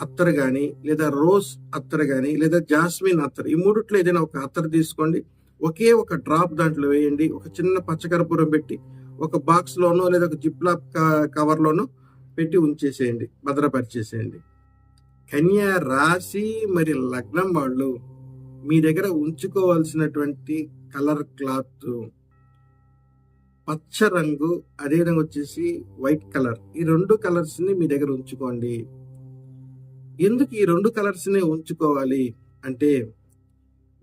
అత్తరు కానీ లేదా రోజ్ అత్తరు కానీ లేదా జాస్మిన్ అత్తరు ఈ మూడిట్లో ఏదైనా ఒక అత్తరు తీసుకోండి. ఒకే ఒక డ్రాప్ దాంట్లో వేయండి. ఒక చిన్న పచ్చకర్పూరం పెట్టి ఒక బాక్స్లోనో లేదా ఒక జిప్లాప్ కవర్లోనో పెట్టి ఉంచేసేయండి. భద్రపరిచేసేయండి. కన్య రాశి మరి లగ్నం వాళ్ళు మీ దగ్గర ఉంచుకోవాల్సినటువంటి కలర్ క్లాత్ పచ్చ రంగు అదేవిధంగా వచ్చేసి వైట్ కలర్. ఈ రెండు కలర్స్ని మీ దగ్గర ఉంచుకోండి. ఎందుకు ఈ రెండు కలర్స్నే ఉంచుకోవాలి? అంటే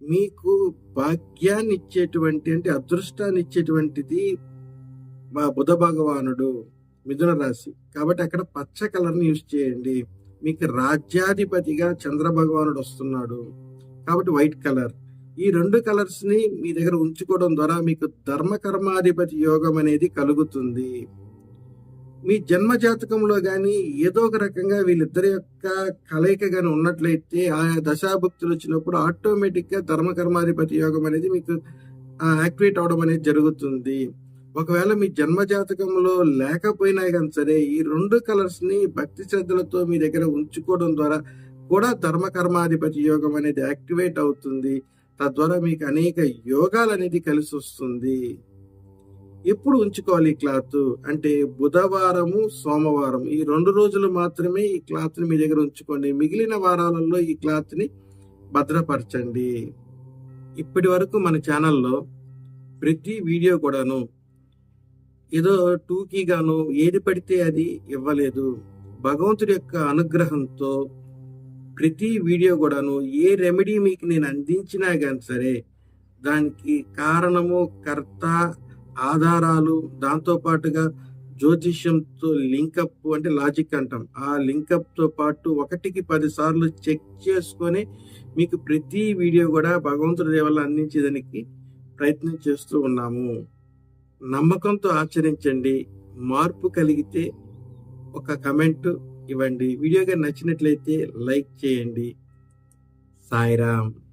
మీకు భాగ్యాన్ని ఇచ్చేటువంటి అంటే అదృష్టాన్ని ఇచ్చేటువంటిది మా బుధ భగవానుడు మిథున రాశి. కాబట్టి అక్కడ పచ్చ కలర్ని యూజ్ చేయండి. మీకు రాజ్యాధిపతిగా చంద్ర భగవానుడు వస్తున్నాడు. కాబట్టి వైట్ కలర్ ఈ రెండు కలర్స్ని మీ దగ్గర ఉంచుకోవడం ద్వారా మీకు ధర్మ కర్మాధిపతి యోగం అనేది కలుగుతుంది. మీ జన్మ జాతకంలో కానీ ఏదో ఒక రకంగా వీళ్ళిద్దరి యొక్క కలయిక కానీ ఉన్నట్లయితే ఆయా దశాభక్తులు వచ్చినప్పుడు ఆటోమేటిక్గా యోగం అనేది మీకు యాక్టివేట్ అవడం అనేది జరుగుతుంది. ఒకవేళ మీ జన్మ జాతకంలో లేకపోయినా కానీ సరే ఈ రెండు కలర్స్ని భక్తి శ్రద్ధలతో మీ దగ్గర ఉంచుకోవడం ద్వారా కూడా ధర్మకర్మాధిపతి యోగం అనేది యాక్టివేట్ అవుతుంది. తద్వారా మీకు అనేక యోగాలు అనేది కలిసి వస్తుంది ఎప్పుడు ఉంచుకోవాలి ఈ క్లాత్? అంటే బుధవారము సోమవారం ఈ రెండు రోజులు మాత్రమే ఈ క్లాత్ని మీ దగ్గర ఉంచుకోండి. మిగిలిన వారాలలో ఈ క్లాత్ని భద్రపరచండి. ఇప్పటి వరకు మన ఛానల్లో ప్రతి వీడియో కూడాను ఏదో టూకీగాను ఏది పడితే అది ఇవ్వలేదు. భగవంతుడి యొక్క అనుగ్రహంతో ప్రతి వీడియో కూడాను ఏ రెమెడీ మీకు నేను అందించినా కానీ సరే దానికి కారణము కర్త ఆధారాలు దాంతో పాటుగా జ్యోతిష్యంతో లింకప్ అంటే లాజిక్ అంటాం. ఆ లింకప్తో పాటు ఒకటికి పది సార్లు చెక్ చేసుకొని మీకు ప్రతి వీడియో కూడా భగవంతుడి దేవల్ల అందించేదానికి ప్రయత్నం చేస్తూ ఉన్నాము. నమ్మకంతో ఆచరించండి. మార్పు కలిగితే ఒక కమెంట్ ఇవ్వండి. వీడియోగా నచ్చినట్లయితే లైక్ చేయండి. సాయిరామ్.